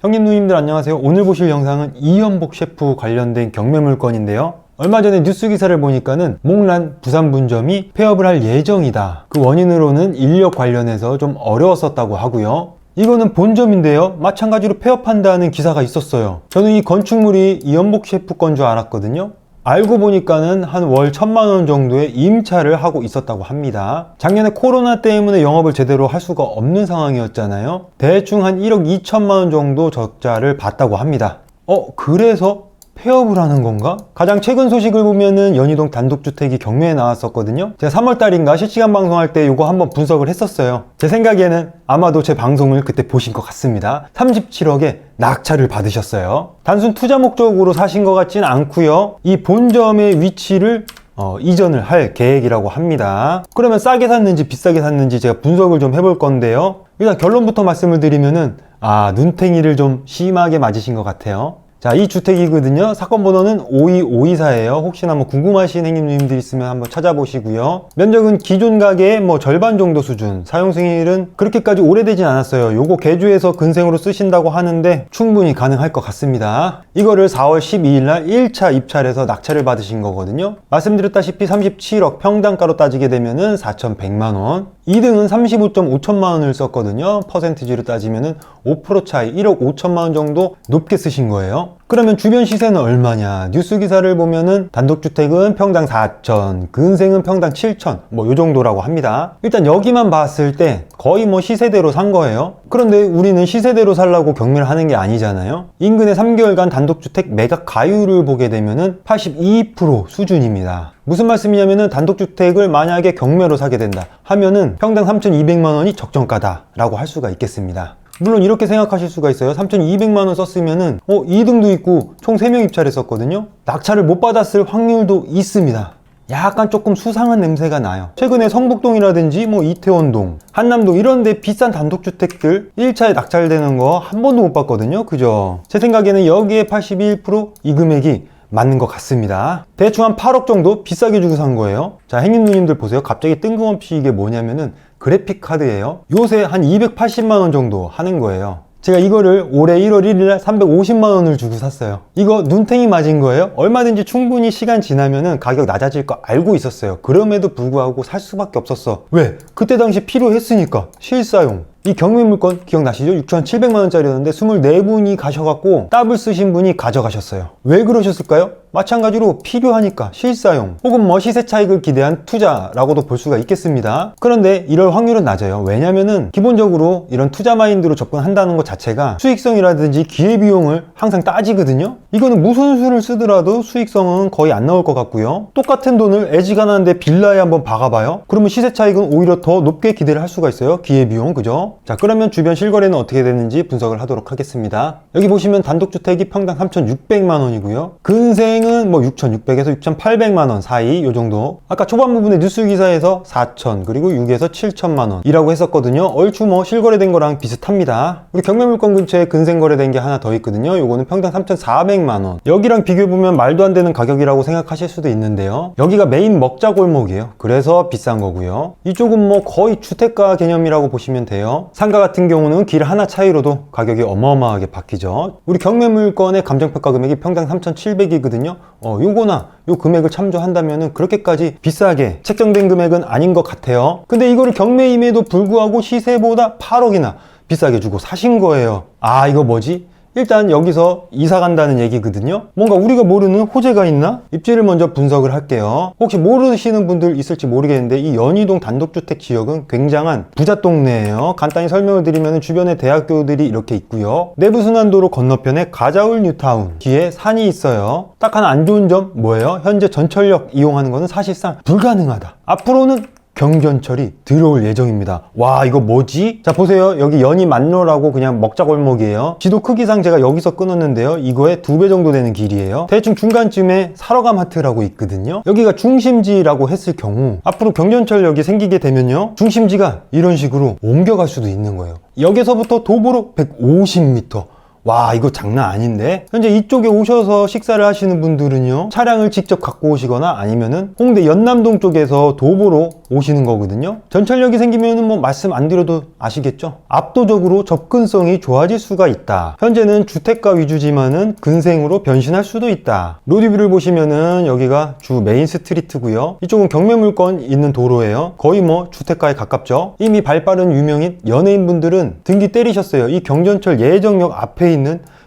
형님 누님들 안녕하세요. 오늘 보실 영상은 이연복 셰프 관련된 경매 물건인데요. 얼마 전에 뉴스 기사를 보니까는 몽란 부산 분점이 폐업을 할 예정이다. 그 원인으로는 인력 관련해서 좀 어려웠었다고 하고요. 이거는 본점인데요. 마찬가지로 폐업한다는 기사가 있었어요. 저는 이 건축물이 이연복 셰프 건 줄 알았거든요 알고 보니까는 한 월 천만 원 정도의 임차를 하고 있었다고 합니다. 작년에 코로나 때문에 영업을 제대로 할 수가 없는 상황이었잖아요. 대충 한 1억 2천만 원 정도 적자를 봤다고 합니다. 어, 그래서 폐업을 하는 건가? 가장 최근 소식을 보면은 연희동 단독주택이 경매에 나왔었거든요. 제가 3월달인가 실시간 방송할 때 이거 한번 분석을 했었어요. 제 생각에는 아마도 제 방송을 그때 보신 것 같습니다. 37억에 낙찰을 받으셨어요. 단순 투자 목적으로 사신 것 같진 않고요. 이 본점의 위치를 어, 이전을 할 계획이라고 합니다. 그러면 싸게 샀는지 비싸게 샀는지 제가 분석을 좀 해볼 건데요. 일단 결론부터 말씀을 드리면은 아 눈탱이를 좀 심하게 맞으신 것 같아요. 자, 이 주택이거든요. 사건 번호는 52524예요. 혹시나 뭐 궁금하신 행님님들 있으면 한번 찾아보시고요. 면적은 기존 가게의 뭐 절반 정도 수준. 사용 승일은 그렇게까지 오래되진 않았어요. 요거 개조해서 근생으로 쓰신다고 하는데 충분히 가능할 것 같습니다. 이거를 4월 12일 날 1차 입찰해서 낙찰을 받으신 거거든요. 말씀드렸다시피 37억 평당가로 따지게 되면은 4,100만 원. 2등은 35.5천만 원을 썼거든요. 퍼센티지로 따지면은 5% 차이 1억 5천만 원 정도 높게 쓰신 거예요. 그러면 주변 시세는 얼마냐? 뉴스 기사를 보면은 단독주택은 평당 4천, 근생은 평당 7천, 뭐 요 정도라고 합니다. 일단 여기만 봤을 때 거의 뭐 시세대로 산 거예요. 그런데 우리는 시세대로 살라고 경매를 하는 게 아니잖아요. 인근의 3개월간 단독주택 매각 가율을 보게 되면은 82% 수준입니다. 무슨 말씀이냐면은 단독주택을 만약에 경매로 사게 된다 하면은 평당 3,200만 원이 적정가다라고 할 수가 있겠습니다. 물론 이렇게 생각하실 수가 있어요. 3,200만 원 썼으면은 어 2등도 있고 총 3명 입찰했었거든요. 낙찰을 못 받았을 확률도 있습니다. 약간 조금 수상한 냄새가 나요. 최근에 성북동이라든지 뭐 이태원동, 한남동 이런 데 비싼 단독주택들 1차에 낙찰되는 거 한 번도 못 봤거든요. 그죠? 제 생각에는 여기에 81%이 금액이 맞는 것 같습니다. 대충 한 8억 정도 비싸게 주고 산 거예요. 자, 행님 누님들 보세요. 갑자기 뜬금없이 이게 뭐냐면은 그래픽 카드예요. 요새 한 280만 원 정도 하는 거예요. 제가 이거를 올해 1월 1일날 350만 원을 주고 샀어요. 이거 눈탱이 맞은 거예요. 얼마든지 충분히 시간 지나면은 가격 낮아질 거 알고 있었어요. 그럼에도 불구하고 살 수밖에 없었어. 왜? 그때 당시 필요했으니까 실사용. 이 경매 물건 기억나시죠? 6,700만 원짜리였는데 24분이 가셔갖고 더블 쓰신 분이 가져가셨어요. 왜 그러셨을까요? 마찬가지로 필요하니까 실사용 혹은 뭐 시세 차익을 기대한 투자라고도 볼 수가 있겠습니다. 그런데 이럴 확률은 낮아요. 왜냐면은 기본적으로 이런 투자 마인드로 접근한다는 것 자체가 수익성이라든지 기회비용을 항상 따지거든요. 이거는 무슨 수를 쓰더라도 수익성은 거의 안 나올 것 같고요. 똑같은 돈을 애지간한데 빌라에 한번 박아봐요. 그러면 시세 차익은 오히려 더 높게 기대를 할 수가 있어요. 기회비용 그죠? 자 그러면 주변 실거래는 어떻게 되는지 분석을 하도록 하겠습니다. 여기 보시면 단독주택이 평당 3,600만 원이고요. 근생은 뭐 6,600에서 6,800만 원 사이 요 정도. 아까 초반 부분에 뉴스 기사에서 4,000 그리고 6에서 7천만 원이라고 했었거든요. 얼추 뭐 실거래된 거랑 비슷합니다. 우리 경매물건 근처에 근생 거래된 게 하나 더 있거든요. 요거는 평당 3,400만 원. 여기랑 비교해 보면 말도 안 되는 가격이라고 생각하실 수도 있는데요. 여기가 메인 먹자 골목이에요. 그래서 비싼 거고요. 이쪽은 뭐 거의 주택가 개념이라고 보시면 돼 요. 상가 같은 경우는 길 하나 차이로도 가격이 어마어마하게 바뀌죠. 우리 경매 물건의 감정평가 금액이 평당 3,700이거든요. 어, 요거나 요 금액을 참조한다면은 그렇게까지 비싸게 책정된 금액은 아닌 것 같아요. 근데 이거를 경매임에도 불구하고 시세보다 8억이나 비싸게 주고 사신 거예요. 아, 이거 뭐지? 일단 여기서 이사 간다는 얘기거든요. 뭔가 우리가 모르는 호재가 있나? 입지를 먼저 분석을 할게요. 혹시 모르시는 분들 있을지 모르겠는데 이 연희동 단독주택 지역은 굉장한 부자 동네예요. 간단히 설명을 드리면 주변에 대학교들이 이렇게 있고요. 내부순환도로 건너편에 가자울 뉴타운 뒤에 산이 있어요. 딱 하나 안 좋은 점 뭐예요? 현재 전철역 이용하는 것은 사실상 불가능하다. 앞으로는 경전철이 들어올 예정입니다. 와 이거 뭐지? 자 보세요 여기 연희 만로라고 그냥 먹자골목이에요. 지도 크기상 제가 여기서 끊었는데요. 이거의 두 배 정도 되는 길이에요. 대충 중간쯤에 살어가마트라고 있거든요. 여기가 중심지라고 했을 경우 앞으로 경전철역이 생기게 되면요. 중심지가 이런 식으로 옮겨갈 수도 있는 거예요. 여기서부터 도보로 150m 와 이거 장난 아닌데? 현재 이쪽에 오셔서 식사를 하시는 분들은요 차량을 직접 갖고 오시거나 아니면은 홍대 연남동 쪽에서 도보로 오시는 거거든요. 전철역이 생기면은 뭐 말씀 안 드려도 아시겠죠? 압도적으로 접근성이 좋아질 수가 있다. 현재는 주택가 위주지만은 근생으로 변신할 수도 있다. 로드뷰를 보시면은 여기가 주 메인 스트리트고요. 이쪽은 경매물건 있는 도로예요. 거의 뭐 주택가에 가깝죠? 이미 발빠른 유명인 연예인분들은 등기 때리셨어요. 이 경전철 예정역 앞에 있는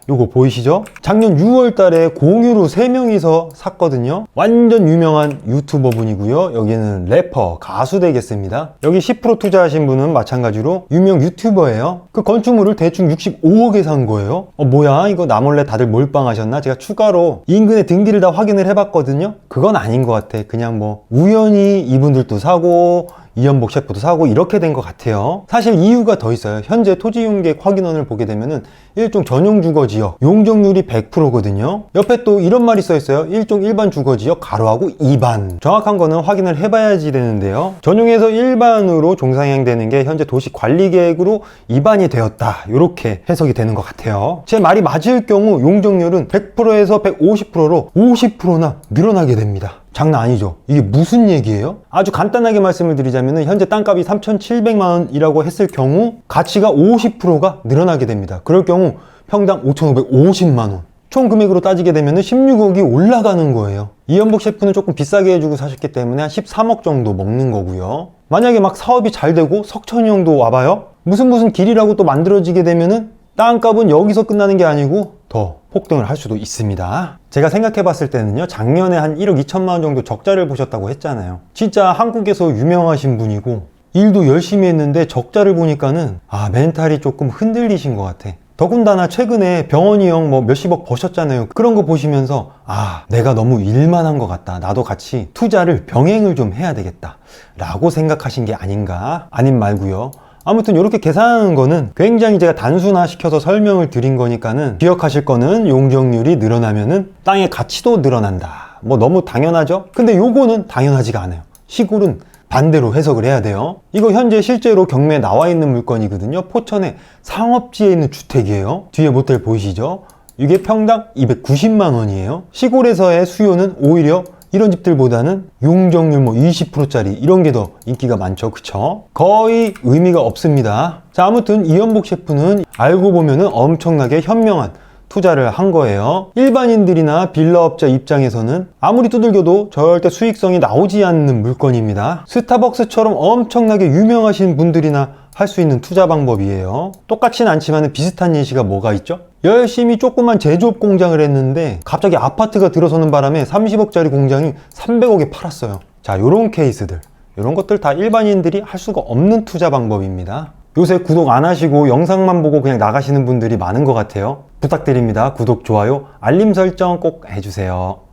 요거 보이시죠? 작년 6월 달에 공유로 3명이서 샀거든요. 완전 유명한 유튜버 분이고요. 여기는 래퍼, 가수 되겠습니다. 여기 10% 투자하신 분은 마찬가지로 유명 유튜버예요. 그 건축물을 대충 65억에 산 거예요. 어, 뭐야? 이거 나 몰래 다들 몰빵하셨나? 제가 추가로 인근의 등기를 다 확인을 해봤거든요. 그건 아닌 것 같아. 그냥 뭐 우연히 이분들도 사고 이연복 셰프도 사고 이렇게 된 것 같아요. 사실 이유가 더 있어요. 현재 토지 용객 확인원을 보게 되면은 일종 전용 주거 지역 용적률이 100%거든요. 옆에 또 이런 말이 써 있어요. 일종 일반 주거 지역 가로하고 2반. 정확한 거는 확인을 해봐야지 되는데요. 전용에서 일반으로 종상행되는 게 현재 도시 관리 계획으로 2반이 되었다. 이렇게 해석이 되는 것 같아요. 제 말이 맞을 경우 용적률은 100%에서 150%로 50%나 늘어나게 됩니다. 장난 아니죠. 이게 무슨 얘기예요? 아주 간단하게 말씀을 드리자면 현재 땅값이 3,700만 원이라고 했을 경우 가치가 50%가 늘어나게 됩니다. 그럴 경우 평당 5,550만 원. 총 금액으로 따지게 되면 16억이 올라가는 거예요. 이연복 셰프는 조금 비싸게 해주고 사셨기 때문에 한 13억 정도 먹는 거고요. 만약에 막 사업이 잘 되고 석천이 형도 와봐요? 무슨 무슨 길이라고 또 만들어지게 되면은 땅값은 여기서 끝나는 게 아니고 더 폭등을 할 수도 있습니다. 제가 생각해 봤을 때는요, 작년에 한 1억 2천만 원 정도 적자를 보셨다고 했잖아요. 진짜 한국에서 유명하신 분이고, 일도 열심히 했는데 적자를 보니까는, 아, 멘탈이 조금 흔들리신 것 같아. 더군다나 최근에 병원이 형 뭐 몇십억 버셨잖아요. 그런 거 보시면서, 아, 내가 너무 일만 한 것 같다. 나도 같이 투자를 병행을 좀 해야 되겠다. 라고 생각하신 게 아닌가? 아님 말고요. 아무튼 이렇게 계산하는 거는 굉장히 제가 단순화시켜서 설명을 드린 거니까는 기억하실 거는 용적률이 늘어나면은 땅의 가치도 늘어난다. 뭐 너무 당연하죠? 근데 요거는 당연하지가 않아요. 시골은 반대로 해석을 해야 돼요. 이거 현재 실제로 경매에 나와 있는 물건이거든요. 포천의 상업지에 있는 주택이에요. 뒤에 모텔 보이시죠? 이게 평당 290만 원이에요. 시골에서의 수요는 오히려 이런 집들보다는 용적률 뭐 20%짜리 이런 게 더 인기가 많죠. 그쵸? 거의 의미가 없습니다. 자, 아무튼 이연복 셰프는 알고 보면은 엄청나게 현명한 투자를 한 거예요. 일반인들이나 빌라업자 입장에서는 아무리 두들겨도 절대 수익성이 나오지 않는 물건입니다. 스타벅스처럼 엄청나게 유명하신 분들이나 할 수 있는 투자 방법이에요. 똑같진 않지만 비슷한 예시가 뭐가 있죠? 열심히 조그만 제조업 공장을 했는데 갑자기 아파트가 들어서는 바람에 30억짜리 공장이 300억에 팔았어요. 자, 요런 케이스들. 이런 것들 다 일반인들이 할 수가 없는 투자 방법입니다. 요새 구독 안 하시고 영상만 보고 그냥 나가시는 분들이 많은 것 같아요. 부탁드립니다. 구독, 좋아요, 알림 설정 꼭 해주세요.